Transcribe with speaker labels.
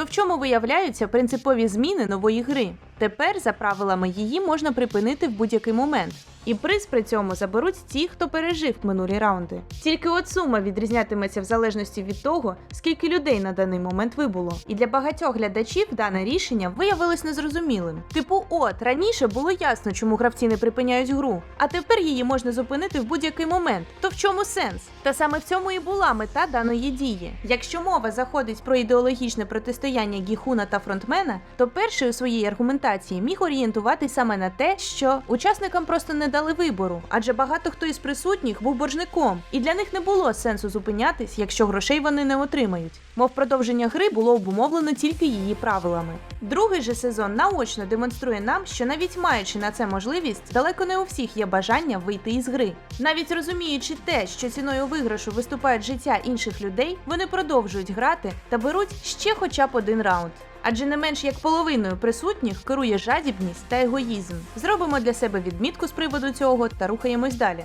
Speaker 1: то в чому виявляються принципові зміни нової гри? Тепер за правилами її можна припинити в будь-який момент. І приз при цьому заберуть ті, хто пережив минулі раунди. Тільки от сума відрізнятиметься в залежності від того, скільки людей на даний момент вибуло. І для багатьох глядачів дане рішення виявилось незрозумілим. Типу, от раніше було ясно, чому гравці не припиняють гру, а тепер її можна зупинити в будь-який момент. То в чому сенс? Та саме в цьому і була мета даної дії. Якщо мова заходить про ідеологічне протистояння Гіхуна та фронтмена, то перший у своїй аргументації міг орієнтуватись саме на те, що учасникам просто не дали вибору, адже багато хто із присутніх був боржником, і для них не було сенсу зупинятись, якщо грошей вони не отримають. Мов продовження гри було обумовлено тільки її правилами. Другий же сезон наочно демонструє нам, що навіть маючи на це можливість, далеко не у всіх є бажання вийти із гри. Навіть розуміючи те, що ціною виграшу виступають життя інших людей, вони продовжують грати та беруть ще хоча б один раунд. Адже не менш як половиною присутніх керує жадібність та егоїзм. Зробимо для себе відмітку з приводу цього та рухаємось далі.